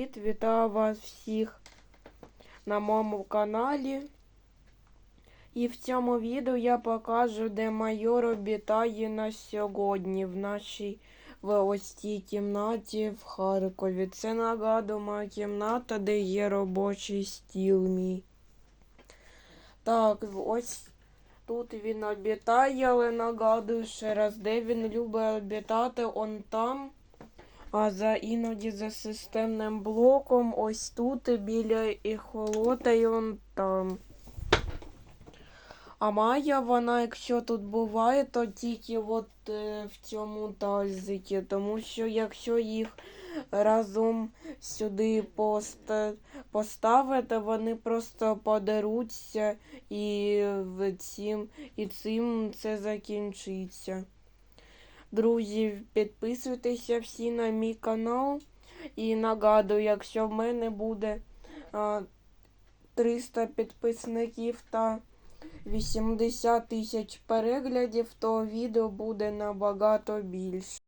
Вітаю вас всіх на моєму каналі. І в цьому відео я покажу, де майор обітає на сьогодні в нашій в ось цій кімнаті в Харкові. Це нагадую моя кімната, де є робочий стіл мій. Так, ось тут він обітає, але нагадую ще раз, де він любить обітати, он там. А за іноді за системним блоком ось тут біля ехолота і он там. А Майя, вона, якщо тут буває, то тільки от е, в цьому тазикі, тому що якщо їх разом сюди поста- поставити, вони просто подеруться і, в цім, і цим це закінчиться. Друзі, підписуйтеся всі на мій канал. І нагадую, якщо в мене буде а, 300 підписників та 80 тисяч переглядів, то відео буде набагато більше.